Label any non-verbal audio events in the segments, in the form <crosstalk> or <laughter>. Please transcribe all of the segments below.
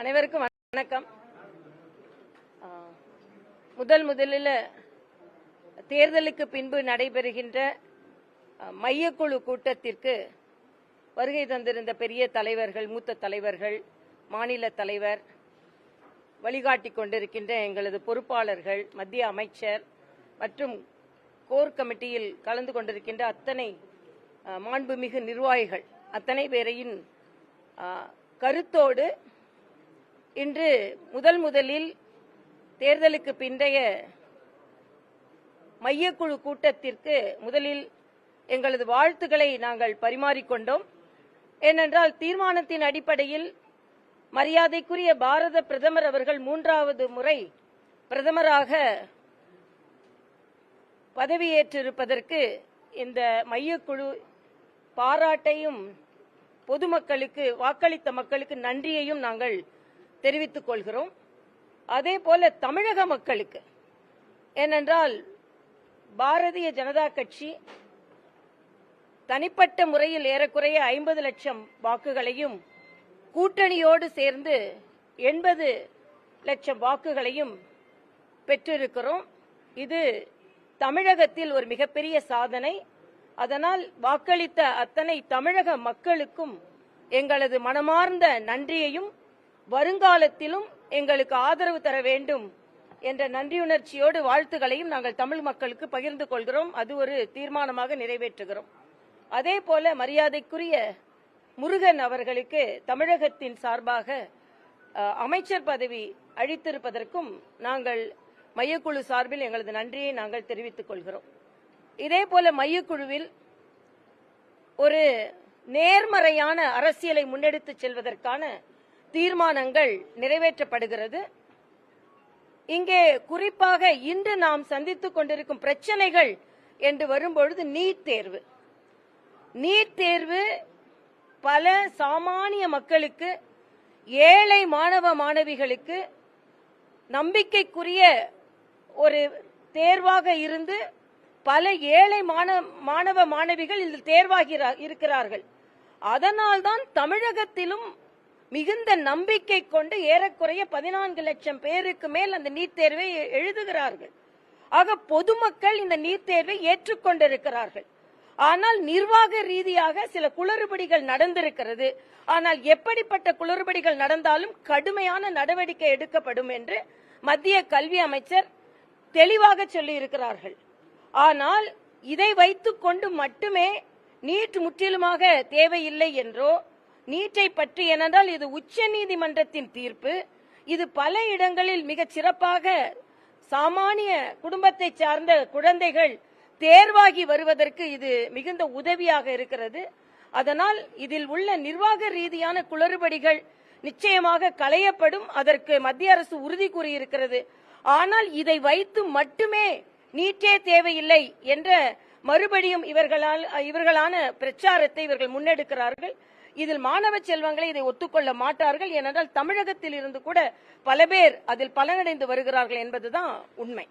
அனைவருக்கும் வணக்கம். முதல் முதலில் தேர்தலுக்கு பின்பு நடைபெறுகின்ற மையக்குழு கூட்டத்திற்கு வருகை தந்திருந்த பெரிய தலைவர்கள் மூத்த தலைவர்கள் மாநில தலைவர் வழிகாட்டி கொண்டிருக்கின்ற எங்களது பொறுப்பாளர்கள் மத்திய அமைச்சர் மற்றும் கோர் கமிட்டியில் கலந்து கொண்டிருக்கின்ற அத்தனை மாண்புமிகு நிர்வாகிகள் அத்தனை பேரையின் கருத்தோடு இன்று முதல் முதலில் தேர்தலுக்கு பிந்தைய மையக்குழு கூட்டத்திற்கு முதலில் எங்களது வாழ்த்துக்களை நாங்கள் பரிமாறிக்கொண்டோம். ஏனென்றால் தீர்மானத்தின் அடிப்படையில் மரியாதைக்குரிய பாரத பிரதமர் அவர்கள் மூன்றாவது முறை பிரதமராக பதவியேற்றிருப்பதற்கு இந்த மையக்குழு பாராட்டையும் பொதுமக்களுக்கு வாக்களித்த மக்களுக்கு நன்றியையும் நாங்கள் தெரிவித்துக் கொள்கிறோம். அதே போல தமிழக மக்களுக்கு. ஏனென்றால் பாரதிய ஜனதா கட்சி தனிப்பட்ட முறையில் ஏறக்குறைய ஐம்பது லட்சம் வாக்குகளையும் கூட்டணியோடு சேர்ந்து எண்பது லட்சம் வாக்குகளையும் பெற்றிருக்கிறோம். இது தமிழகத்தில் ஒரு மிகப்பெரிய சாதனை. அதனால் வாக்களித்த அத்தனை தமிழக மக்களுக்கும் எங்களது மனமார்ந்த நன்றியையும் வருங்காலத்திலும் எங்களுக்கு ஆதரவு தர வேண்டும் என்ற நன்றியுணர்ச்சியோடு வாழ்த்துகளையும் நாங்கள் தமிழ் மக்களுக்கு பகிர்ந்து கொள்கிறோம். அது ஒரு தீர்மானமாக நிறைவேற்றுகிறோம். அதே போல மரியாதைக்குரிய முருகன் அவர்களுக்கு தமிழகத்தின் சார்பாக அமைச்சர் பதவி அளித்திருப்பதற்கும் நாங்கள் மையக்குழு சார்பில் எங்களது நன்றியை நாங்கள் தெரிவித்துக் கொள்கிறோம். இதே போல மையக்குழுவில் ஒரு நேர்மறையான அரசியலை முன்னெடுத்துச் செல்வதற்கான தீர்மானங்கள் நிறைவேற்றப்படுகிறது. இங்கே குறிப்பாக இன்று நாம் சந்தித்துக் கொண்டிருக்கும் பிரச்சனைகள் என்று வரும்பொழுது நீட் தேர்வு. நீட் தேர்வு பல சாமானிய மக்களுக்கு ஏழை மாணவ மாணவிகளுக்கு நம்பிக்கைக்குரிய ஒரு தேர்வாக இருந்து பல ஏழை மாணவ மாணவிகள் இதில் தேர்வாகிறார் இருக்கிறார்கள். அதனால்தான் தமிழகத்திலும் மிகுந்த நம்பிக்கை கொண்டு ஏறக்குறைய பதினான்கு லட்சம் பேருக்கு மேல் அந்த நீட் தேர்வை எழுதுகிறார்கள். ஆக பொதுமக்கள் இந்த நீட் தேர்வை ஏற்றுக்கொண்டிருக்கிறார்கள். ஆனால் நிர்வாக ரீதியாக சில குளறுபடிகள் நடந்திருக்கிறது. ஆனால் எப்படிப்பட்ட குளறுபடிகள் நடந்தாலும் கடுமையான நடவடிக்கை எடுக்கப்படும் என்று மத்திய கல்வி அமைச்சர் தெளிவாக சொல்லி இருக்கிறார்கள் ஆனால் இதை வைத்துக்கொண்டு மட்டுமே நீட் முற்றிலுமாக தேவையில்லை என்றோ நீட்டை பற்றி ஏனென்றால் இது உச்ச நீதிமன்றத்தின் தீர்ப்பு. இது பல இடங்களில் மிக சிறப்பாக சாமானிய குடும்பத்தை சார்ந்த குழந்தைகள் தேர்வாகி வருவதற்கு இது மிகுந்த உதவியாக இருக்கிறது. அதனால் இதில் உள்ள நிர்வாக ரீதியான குளறுபடிகள் நிச்சயமாக களையப்படும். அதற்கு மத்திய அரசு உறுதி கூறியிருக்கிறது. ஆனால் இதை வைத்து மட்டுமே நீட்டே தேவையில்லை என்ற மறுபடியும் இவர்களால் இவர்களான பிரச்சாரத்தை இவர்கள் முன்னெடுக்கிறார்கள். இதில் மாணவ செல்வங்களை இதை ஒத்துக்கொள்ள மாட்டார்கள். ஏனென்றால் தமிழகத்தில் இருந்து கூட பல பேர் அதில் பலனடைந்து வருகிறார்கள் என்பதுதான் உண்மை.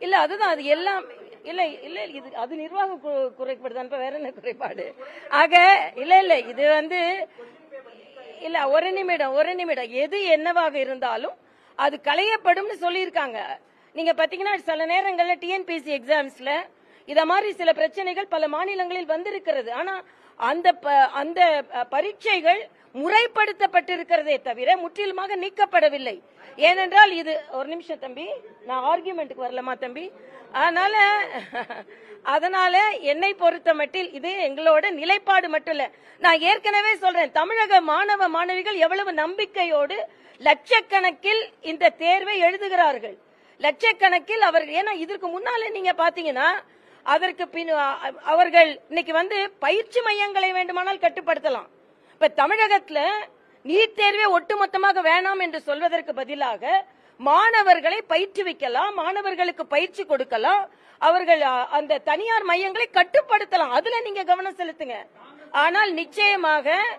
இல்ல அதுதான். அது எல்லாம் இல்ல இல்ல இது அது நிர்வாக குறைபாடு தான் இப்ப வேற என்ன குறைபாடு? ஆக இல்ல இல்ல இது வந்து இல்ல ஒரு நிமிடம் ஒரு நிமிடம். எது என்னவாக இருந்தாலும் அது களையப்படும்னு சொல்லியிருக்காங்க. நீங்க பாத்தீங்கன்னா சில நேரங்கள்ல டிஎன்பிசி எக்ஸாம்ஸ்ல இத மாதிரி சில பிரச்சனைகள் பல மாநிலங்களில் வந்திருக்கிறது. ஆனா அந்த ப- அந்த பரீட்சைகள் முறைப்படுத்தப்பட்டிருக்கிறதே தவிர முற்றிலுமாக நீக்கப்படவில்லை. ஏனென்றால் இது ஒரு நிமிஷம் தம்பி நான் ஆர்கியூமெண்ட்டுக்கு வரலமா தம்பி? அதனால அதனால என்னை பொறுத்த மட்டில் இது எங்களோட நிலைப்பாடு மட்டும் இல்ல. நான் ஏற்கனவே சொல்றேன் தமிழக மாணவ மாணவிகள் எவ்வளவு நம்பிக்கையோடு லட்சக்கணக்கில் இந்த தேர்வை எழுதுகிறார்கள். லட்சக்கணக்கில் அவர்கள் ஏன்னா இதற்கு முன்னால நீங்க பாத்தீங்கன்னா அதற்கு பின் அவர்கள் இன்னைக்கு வந்து பயிற்சி மையங்களை வேண்டுமானால் கட்டுப்படுத்தலாம். இப்ப தமிழகத்துல நீட் தேர்வே ஒட்டுமொத்தமாக வேணாம் என்று சொல்வதற்கு பதிலாக மாணவர்களை பயிற்றுவிக்கலாம் மாணவர்களுக்கு பயிற்சி கொடுக்கலாம் அவர்கள் அந்த தனியார் மையங்களை கட்டுப்படுத்தலாம். அதுல நீங்க கவனம் செலுத்துங்க. ஆனால் நிச்சயமாக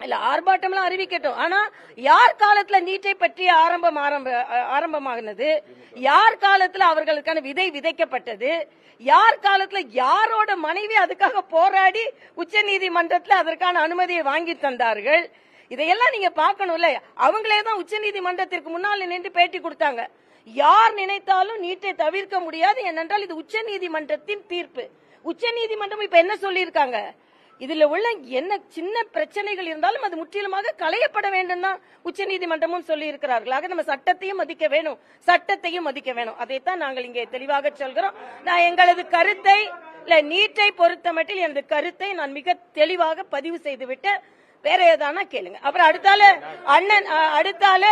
இல்ல ஆர்ப்பாட்டம்லாம் அறிவிக்கட்டும். ஆனா யார் காலத்துல நீட்டை பற்றிய ஆரம்பம் ஆரம்ப அ- ஆரம்பமாகினது யார் காலத்துல அவர்களுக்கான விதை விதைக்கப்பட்டது? யார் காலத்துல யாரோட மனைவி அதுக்காக போராடி உச்ச நீதிமன்றத்துல அதற்கான அனுமதியை வாங்கி தந்தார்கள்? இதையெல்லாம் நீங்க பார்க்கணும்ல. அவங்களே தான் உச்ச நீதிமன்றத்திற்கு முன்னால் நின்று பேட்டி கொடுத்தாங்க. யார் நினைத்தாலும் நீட்டை தவிர்க்க முடியாது ஏனென்றால் இது உச்ச நீதிமன்றத்தின் தீர்ப்பு. உச்ச நீதிமன்றம் இப்ப என்ன சொல்லியிருக்காங்க? இதுல உள்ள என்ன சின்ன பிரச்சனைகள் இருந்தாலும் அது முற்றிலுமாக களையப்பட வேண்டும் தான் உச்ச நீதிமன்றமும் சொல்லி இருக்கிறார்கள் ஆக நம்ம சட்டத்தையும் மதிக்க வேணும். சட்டத்தையும் மதிக்க வேணும். அதைத்தான் நாங்கள் இங்கே தெளிவாக சொல்கிறோம். நான் எங்களது கருத்தை இல்ல நீட்டை பொறுத்தமட்டில் எனது கருத்தை நான் மிக தெளிவாக பதிவு செய்து விட்டு வேற ஏதானா கேளுங்க. அப்புறம் அடுத்தால அண்ணன் அடுத்தால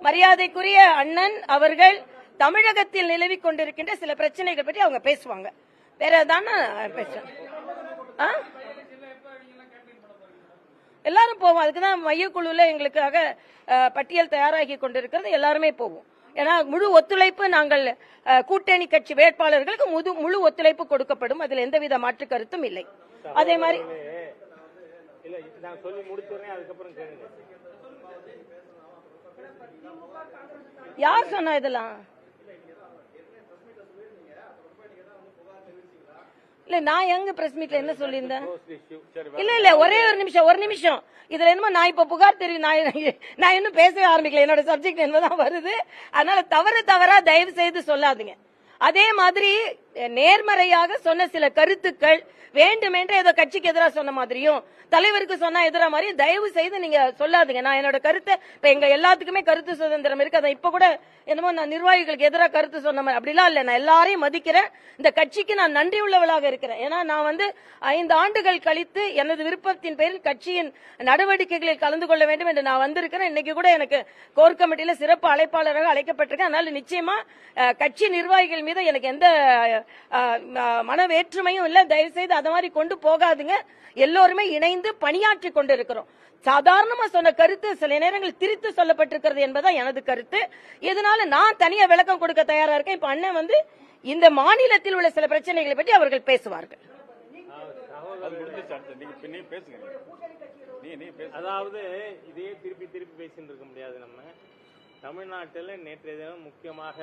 மரியாதைக்குரிய அண்ணன் அவர்கள் தமிழகத்தில் நிலவி கொண்டிருக்கின்ற சில பிரச்சனைகள் பற்றி அவங்க பேசுவாங்க. வேற ஏதானா பேசுவாங்க ஆ? எல்லாரும் போவோம். அதுக்கு தான் மையக்குழுல எங்களுக்காக பட்டியல் தயாராகி கொண்டிருக்கிறது. எல்லாருமே போவோம். ஏன்னா முழு ஒத்துழைப்பு நாங்கள் கூட்டணி கட்சி வேட்பாளர்களுக்கு முழு முழு ஒத்துழைப்பு கொடுக்கப்படும். அதில் எந்தவித மாற்று கருத்தும் இல்லை. அதே மாதிரி யார் சொன்னா இதெல்லாம்? இல்ல நான் எங்க பிரஸ் மீட்ல என்ன சொல்லியிருந்தேன்? இல்ல இல்ல ஒரே ஒரு நிமிஷம் ஒரு நிமிஷம். இதுல என்னமோ நான் இப்ப புகார் தெரியும் நான் நான் இன்னும் பேசவே ஆரம்பிக்கல. என்னோட சப்ஜெக்ட் என்னதான் வருது அதனால தவறு தவறா தயவு செய்து சொல்லாதீங்க. அதே மாதிரி நேர்மறையாக சொன்ன சில கருத்துக்கள் வேண்டுமென்ற ஏதோ கட்சிக்கு எதிராக சொன்ன மாதிரியும் தலைவருக்கு சொன்னா எதிரா மாதிரியும் தயவு செய்து நீங்க சொல்லாதீங்க. நான் என்னோட கருத்தை இப்ப எங்க எல்லாத்துக்குமே கருத்து சுதந்திரம் இருக்கு. அதை இப்ப கூட என்னமோ நான் நிர்வாகிகளுக்கு எதிராக கருத்து சொன்ன மாதிரி அப்படிலாம் இல்ல. நான் எல்லாரையும் மதிக்கிறேன். இந்த கட்சிக்கு நான் நன்றி உள்ளவளாக இருக்கிறேன். ஏன்னா நான் வந்து ஐந்து ஆண்டுகள் கழித்து எனது விருப்பத்தின் பேரில் கட்சியின் நடவடிக்கைகளில் கலந்து கொள்ள வேண்டும் என்று நான் வந்திருக்கிறேன். இன்னைக்கு கூட எனக்கு கோர் கமிட்டியில சிறப்பு அழைப்பாளராக அழைக்கப்பட்டிருக்கேன். அதனால நிச்சயமா கட்சி நிர்வாகிகள் மீது எனக்கு எந்த மன வேற்றுமையும் இல்ல. தயவு செய்து அதை மாதிரி கொண்டு போகாதுங்க. எல்லோருமே இணைந்து பணியாற்றி கொண்டிருக்கிறோம். சாதாரணமா சொன்ன கருத்து சில நேரங்களில் திரித்து சொல்லப்பட்டிருக்கிறது என்பதா எனது கருத்து. இதனால நான் தனியா விளக்கம் கொடுக்க தயாரா இருக்கேன். இப்ப அண்ணன் வந்து இந்த மாநிலத்தில் உள்ள சில பிரச்சனைகளை பற்றி அவர்கள் பேசுவார்கள். அதாவது இதையே திருப்பி திருப்பி பேசிட்டு இருக்க முடியாது நம்ம. தமிழ்நாட்டில் நேற்றைய தினம் முக்கியமாக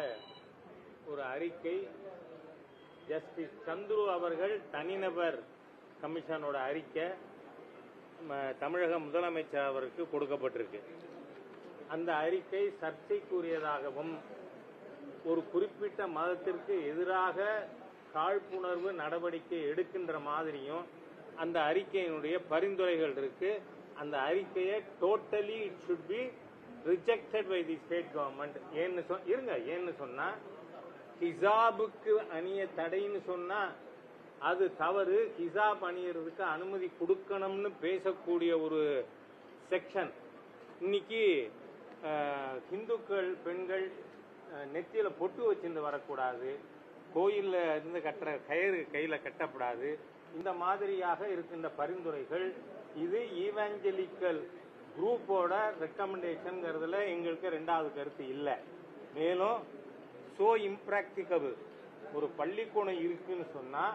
ஒரு அறிக்கை ஜஸ்டிஸ் சந்துரு அவர்கள் தனிநபர் கமிஷனோட அறிக்கை தமிழக முதலமைச்சர் அவருக்கு கொடுக்கப்பட்டிருக்கு. அந்த அறிக்கை சர்ச்சைக்குரியதாகவும் ஒரு குறிப்பிட்ட மதத்திற்கு எதிராக காழ்ப்புணர்வு நடவடிக்கை எடுக்கின்ற மாதிரியும் அந்த அறிக்கையினுடைய பரிந்துரைகள் இருக்கு. அந்த அறிக்கையை totally it should be rejected by the state government ஏன்னு சொ- இருங்க ஏன்னு சொன்னா ஹிசாபுக்கு அணிய தடைன்னு சொன்னா அது தவறு. ஹிசாப் அணியறதுக்கு அனுமதி கொடுக்கணும்னு பேசக்கூடிய ஒரு செக்ஷன். இன்னைக்கு ஹிந்துக்கள் பெண்கள் நெத்தியில பொட்டு வச்சிருந்து வரக்கூடாது. கோயில்ல இருந்து கட்டுற கயிறு கையில கட்டக்கூடாது இந்த மாதிரியாக இருக்கின்ற பரிந்துரைகள். இது ஈவாஞ்சலிக்கல் குரூப்போட ரெக்கமெண்டேஷன்ங்கிறதுல எங்களுக்கு ரெண்டாவது கருத்து இல்லை. மேலும் சோ இம்ப்ராக்டிகபிள் ஒரு பள்ளிக்கூடம் இருக்குன்னு சொன்னா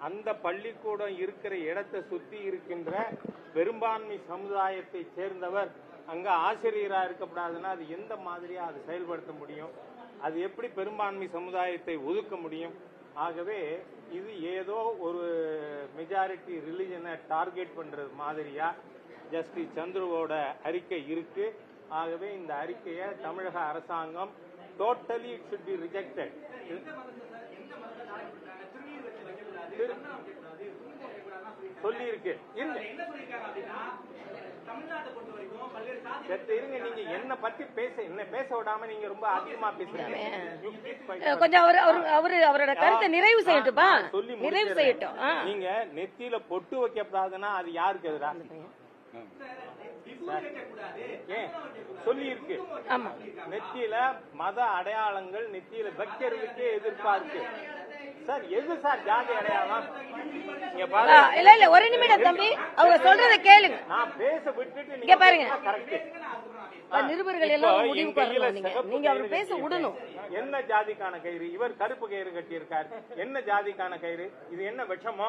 அந்த பள்ளிக்கூடம் இருக்கிற இடத்தை சுத்தி இருக்கின்ற பெரும்பான்மை சமுதாயத்தை சேர்ந்தவர் அங்க ஆசிரியரா இருக்கக்கூடாதுன்னா அது எந்த மாதிரியா அது செயல்படுத்த முடியும்? அது எப்படி பெரும்பான்மை சமுதாயத்தை ஒதுக்க முடியும்? ஆகவே இது ஏதோ ஒரு மெஜாரிட்டி ரிலிஜனை டார்கெட் பண்றது மாதிரியா? ஜஸ்டிஸ் சந்துருவோட அறிக்கை இருக்கு. ஆகவே இந்த அறிக்கையை தமிழக அரசாங்கம் totally it should be rejected. சொல்லி இருக்கு இருங்க. நீங்க என்ன பத்தி பேச என்ன பேச விடாம நீங்க ரொம்ப அதிகமா பேசுறீங்க. கொஞ்சம் அவர் அவர் அவரு அவரோட கருத்தை நிறைவு செய்யட்டும்பா சொல்லி நிறைவு. செய்யட்டும். நீங்க நெத்தியில பொட்டு வைக்கப்படாதுன்னா அது யாருக்கு எதிரா? சொல்லி இருக்கு நெத்தியில மத அடையாளங்கள் நெத்தியில வைக்கிறதுக்கே எதிர்ப்பா இருக்கு சார் எது சார் ஜாதி அடையாளம்? இங்க ஆ, பாருங்க இல்ல இல்ல ஒரு நிமிடம் தம்பி. அவங்க சொல்றத கேளுங்க. நான் பேச விட்டுட்டு இங்க பாருங்க. நிருபர்கள் எல்லாம் நீங்க. நீங்க அவர் பேச விடணும். என்ன ஜாதிக்கான கயிறு? இவர் கருப்பு கயிறு கட்டி இருக்கார் என்ன ஜாதிக்கான கயிறு? இது என்ன விஷமோ?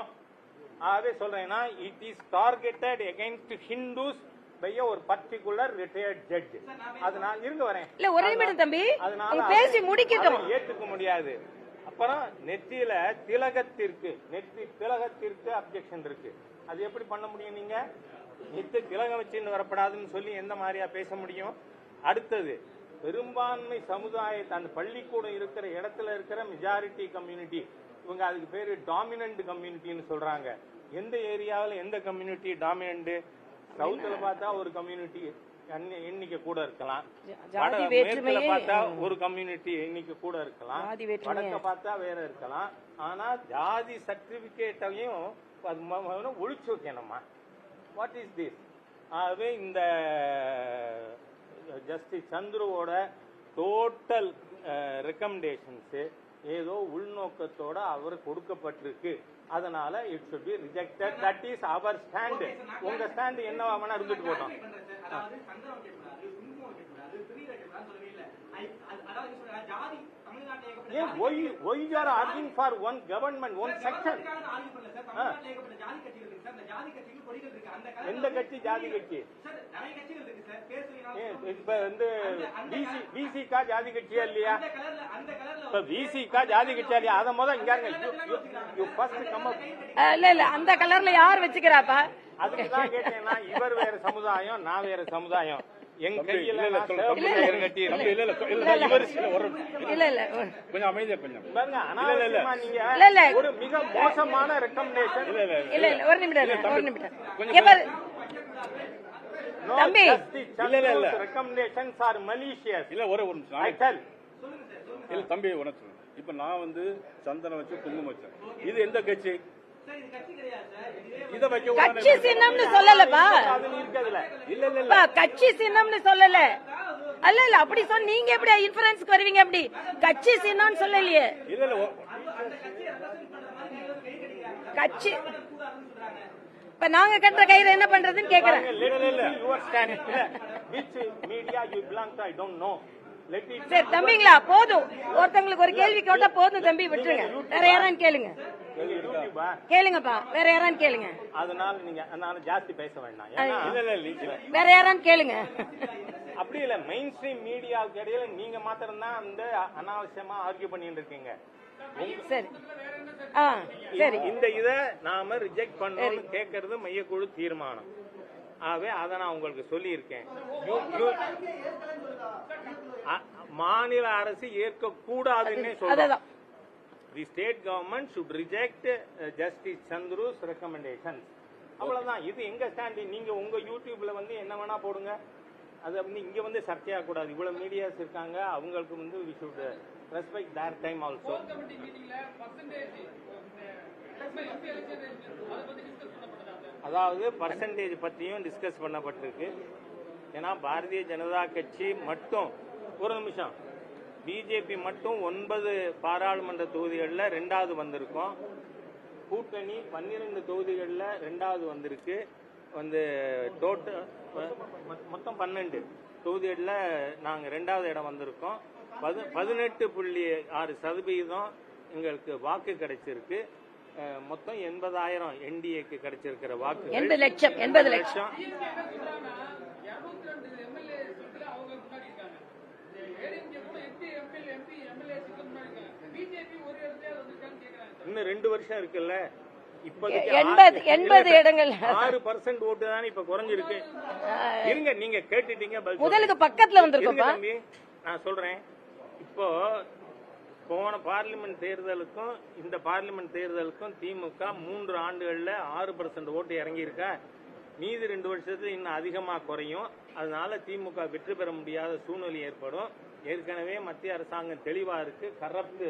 ஆகவே சொல்றேன்னா it is targeted against Hindus by ஒரு பர்டிகுலர் ரிட்டையர்ட் ஜட்ஜ் அதனால இருங்க வரேன். இல்ல ஒரே நிமிடம் தம்பி. அதனால அதை- பேசி முடிக்கட்டும். அதை ஏத்துக்க முடியாது. அப்புறம் நெத்தியில திலகத்திற்கு நெத்தி திலகத்திற்கு அப்ஜெக்ஷன் இருக்கு. அது எப்படி பண்ண முடியும் நீங்க? நெத்தி திலகம் வச்சுன்னு வரப்படாதுன்னு சொல்லி எந்த மாதிரியா பேச முடியும்? அடுத்தது பெரும்பான்மை சமுதாயத்தை அந்த பள்ளிக்கூடம் இருக்கிற இடத்துல இருக்கிற மெஜாரிட்டி கம்யூனிட்டி இவங்க அதுக்கு பேரு டாமினன்ட் கம்யூனிட்டின்னு சொல்றாங்க. எந்த ஏரியாவில் எந்த கம்யூனிட்டி டாமினன்ட் சவுத்துல பார்த்தா ஒரு கம்யூனிட்டி எண்ணிக்கை கூட இருக்கலாம். மேற்குல பார்த்தா ஒரு கம்யூனிட்டி எண்ணிக்கை கூட இருக்கலாம். வடக்க பார்த்தா வேற இருக்கலாம். ஆனா ஜாதி சர்டிபிகேட்டையும் ஒழிச்சு வைக்கணுமா? வாட் இஸ் திஸ் ஆகவே இந்த ஜஸ்டிஸ் சந்துருவோட டோட்டல் ரெக்கமெண்டேஷன்ஸ் ஏதோ உள்நோக்கத்தோட அவர் கொடுக்கப்பட்டிருக்கு. அதனால it should be rejected. That is our stand உங்க ஸ்டாண்ட் என்னவா வேணா இருந்துட்டு போட்டோம் அதாவது ஏன் why why are arguing for one government one section எந்த கட்சி ஜாதி கட்சி. இப்ப வந்து பிசி பிசிகா ஜாதி கட்சியா இல்லையா? அந்த கலர்ல அந்த கலர்ல இப்ப பிசிகா ஜாதி கட்சியா இல்லையா? அத முத இங்க யூ இல்ல இல்ல. அந்த கலர்ல யார் வச்சுக்கிறாப்பா? அதுக்கு தான் கேட்டேன்னா இவர் வேற சமுதாயம் நான் வேற சமுதாயம். எங்க கையில கொஞ்சம் அமைதியா கொஞ்சம் இல்ல, இல்ல. ஒரு மிக மோசமான ரெக்கமெண்டேஷன் இல்ல இல்ல ஒரு நிமிடம் ஒரு நிமிடம் தம்பி. இல்ல, இல்ல, இல்ல. ரெக்கமெண்டேஷன்ஸ் ஆர் மலீஷியஸ் இல்ல ஒரே ஒரு நிமிஷம் ஐ நானே- டெல் இல்ல தம்பி உனக்கு சொல்றேன். இப்ப நான் வந்து சந்தனம் வச்சு குங்குமம் வச்சேன் இது எந்த கட்சி கட்சி சின்னம்னு சொல்லலப்பா. அதுல இருக்குதுல இல்ல இல்ல இல்ல. அப்பா, கட்சி சின்னம்னு சொல்லல. அல்ல இல்ல அப்படி சொன்ன நீங்க எப்படி இன்ஃபரன்ஸ்க்கு வருவீங்க அப்படி கட்சி சின்னம்னு சொல்லலையே. இல்ல இல்ல ஒ- கட்சி. இப்ப நாங்க கட்டுற கயிறு என்ன பண்றதுன்னு கேக்குறேன். சரி தம்பிங்களா போதும். ஒருத்தங்களுக்கு ஒரு கேள்வி கேட்டா போதும் தம்பி விட்டுருங்க. வேற யாரான்னு கேளுங்க. கேளுங்கப்பா வேற யாரான்னு கேளுங்க. அதனால நீங்க ஜாஸ்தி பேச வேண்டாம். வேற யாரான்னு கேளுங்க. அப்படி இல்ல மெயின் ஸ்ட்ரீம் மீடியாவுக்கு இடையில நீங்க மாத்திரம் தான் அந்த அனாவசியமா ஆர்கியூ பண்ணிட்டு இருக்கீங்க. சரி. ஆ சரி. இந்த இத நாம ரிஜெக்ட் பண்ணணும்னு கேட்கறது மையக்குழு தீர்மானம். ஆகவே அதை நான் உங்களுக்கு சொல்லியிருக்கேன். மாநில அரசு ஏற்க கூடாதுன்னே சொல்றோம். அதுதான் the state government should reject justice Chandru's recommendation அவ்வளவுதான். இது எங்க ஸ்டாண்ட் நீங்க உங்க யூடியூப்ல வந்து என்ன வேணா போடுங்க. அது வந்து இங்க வந்து சர்ச்சையாக கூடாது இவ்வளவு மீடியாஸ் இருக்காங்க. அவங்களுக்கு வந்து we should respect their time also அதாவது பர்சன்டேஜ் பத்தியும் டிஸ்கஸ் பண்ணப்பட்டிருக்கு. ஏன்னா பாரதிய ஜனதா கட்சி மட்டும் ஒரு நிமிஷம். பிஜேபி மட்டும் ஒன்பது பாராளுமன்ற தொகுதிகளில் ரெண்டாவது வந்திருக்கோம். கூட்டணி பன்னிரெண்டு தொகுதிகளில் ரெண்டாவது வந்திருக்கு. வந்து டோட்டல் மொத்தம் பன்னெண்டு தொகுதிகளில் நாங்கள் ரெண்டாவது இடம் வந்திருக்கோம். பது பதினெட்டு புள்ளி ஆறு சதவீதம் எங்களுக்கு வாக்கு கிடைச்சிருக்கு. மொத்தம் எண்பதாயிரம் என்டிஏக்கு கிடைச்சிருக்கிற வாக்கு எண்பது லட்சம் எண்பது லட்சம். இன்னும் ரெண்டு வருஷம் இருக்குல்ல. எண்பது எண்பது இடங்கள். ஆறு பர்சன்ட் ஓட்டு தானே இப்ப குறைஞ்சிருக்கு. இருங்க நீங்க கேட்டுட்டீங்க முதலுக்கு. பக்கத்துல தம்பி நான் சொல்றேன். இப்போ போன பார்லிமெண்ட் தேர்தலுக்கும் இந்த பார்லிமெண்ட் தேர்தலுக்கும் திமுக மூன்று ஆண்டுகளில் ஆறு பர்சன்ட் ஓட்டு இறங்கியிருக்கா? மீதி ரெண்டு வருஷத்துல இன்னும் அதிகமாக குறையும். அதனால திமுக வெற்றி பெற முடியாத சூழ்நிலை ஏற்படும். ஏற்கனவே மத்திய அரசாங்கம் தெளிவா இருக்கு. கரப்ட்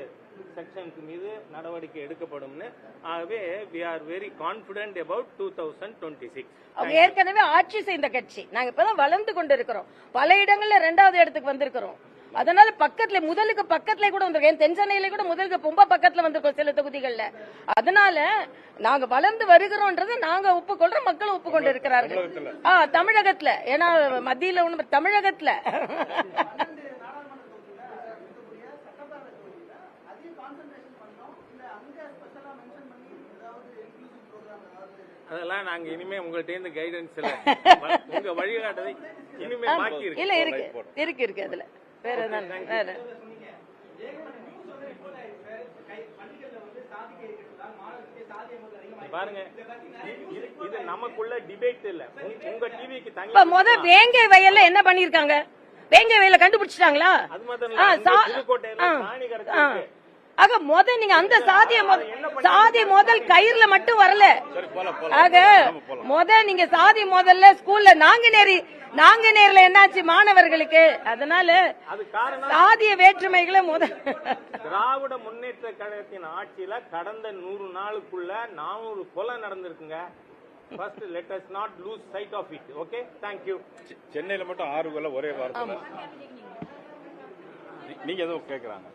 செக்ஷன்ஸ் மீது நடவடிக்கை எடுக்கப்படும்னு. ஆகவே we are very confident about two thousand twenty six அவங்க ஏற்கனவே ஆட்சி செய்த கட்சி. நாங்க இப்பதான் வளர்ந்து கொண்டு இருக்கிறோம் பல இடங்கள்ல ரெண்டாவது இடத்துக்கு வந்திருக்கிறோம். அதனால பக்கத்துல முதலுக்கு பக்கத்துல கூட வந்திருக்கோம் தென் சென்னையில கூட முதலுக்கு ரொம்ப பக்கத்துல வந்திருக்கோம் சில தொகுதிகள்ல. அதனால நாங்க வளர்ந்து வருகிறோம்ன்றதை நாங்க ஒப்புக்கொள்றோம் மக்களும் ஒப்புக்கொண்டு இருக்கிறார்கள். ஆ தமிழகத்துல. ஏன்னா மத்தியில ஒண்ணு தமிழகத்துல அதிக கான்சென்ட்ரேஷன் பண்ணோம் இல்ல அங்க ஸ்பெஷலா மென்ஷன் பண்ணி அதெல்லாம் நாங்க இனிமே உங்கள்ட்ட இருந்து கைடன்ஸ் இல்ல. <laughs> உங்க வழிகாட்டதை இனிமே பாக்கி இருக்கு இல்ல இருக்கு. இருக்கு இருக்கு அதுல. வேற என்ன வேற. பாருங்க. இது- நமக்குள்ள டிபேட் இல்ல. உங்க- டிவிக்கு தனி இப்ப முத வேங்கை வயல்ல என்ன பண்ணிருக்காங்க வேங்கை வயல்ல கண்டுபிடிச்சிட்டாங்களா? அது மாத்திரம் ஆக முத நீங்க அந்த சாதிய சாதி முதல் கயிறுல மட்டும் வரல. சரி போலாம் போலாம் ஆக முத நீங்க சாதி முதல்ல ஸ்கூல்ல நாங்குநேரி நாங்குநேர்ல என்னாச்சு மாணவர்களுக்கு? அதனால அது காரணம் சாதிய வேற்றுமைகளை முத திராவிட முன்னேற்ற கழகத்தின் ஆட்சியில கடந்த நூறு நாளுக்குள்ள நானூறு கொலை நடந்திருக்குங்க. First let us not lose sight of it okay thank you செ- சென்னையில மட்டும் ஆறு கொலை ஒரே வாரத்தில். நீங்க எதுவும் கேட்கறாங்க